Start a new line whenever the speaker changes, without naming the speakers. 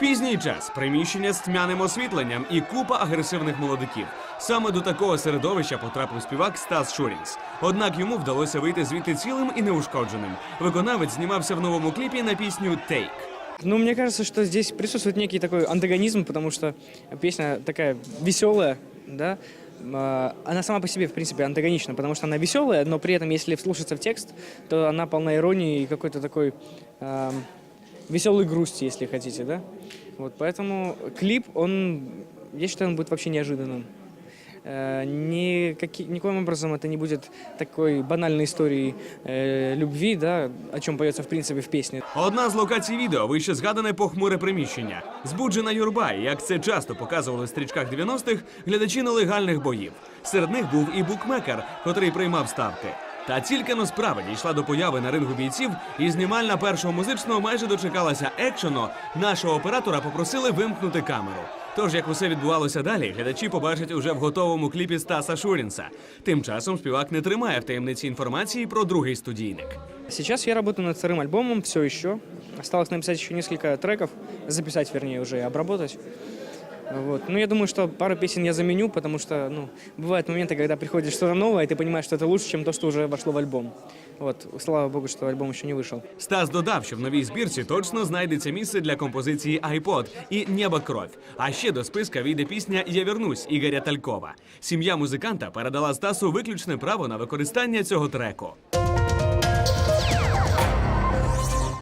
Пізній час, приміщення з тьмяним освітленням і купа агресивних молодиків. Саме до такого середовища потрапив співак Стас Шурінс. Однак йому вдалося вийти звідти цілим і неушкодженим. Виконавець знімався в новому кліпі на пісню Take.
Ну, мне кажется, что здесь присутствует некий такой антагонизм, потому что песня такая веселая, да, она сама по себе, в принципе, антагонична, потому что она веселая, но при этом, если вслушаться в текст, то она полна иронии и какой-то такой веселой грусти, если хотите, да. Вот, поэтому клип, он, я считаю, он будет вообще неожиданным. Э, Никаки, никоим образом это не будет такой банальной историей э, любви, да, о чем поется, в принципе, в песне.
Одна з локацій відео вище згадане похмуре приміщення. Збуджена юрба, і, як це часто показували в стрічках 90-х, глядачі нелегальних боїв. Серед них був і букмекер, котрий приймав ставки. Та тільки но справа дійшла до появи на рингу бійців, і знімальна першого музичного майже дочекалася екшену. Нашого оператора попросили вимкнути камеру. Тож, як усе відбувалося далі, глядачі побачать уже в готовому кліпі Стаса Шурінса. Тим часом співак не тримає в таємниці інформації про другий студійник.
Сейчас я работаю над вторым альбомом, все еще. Осталось написать еще несколько треков, записать, вернее, уже и. Вот. Ну, я думаю, что пару песен я заменю, потому что, ну, бывают моменты, когда приходит что-то новое, и ты понимаешь, что это лучше, чем то, что уже вошло в альбом. Вот. Слава богу, что альбом еще не вышел.
Стас додав, що в новій збірці точно знайдеться місце для композиції iPod і Небо кров. А ще до списка війде пісня Я вернусь Ігоря Талькова. Сім'я музиканта передала Стасу виключне право на використання цього треку.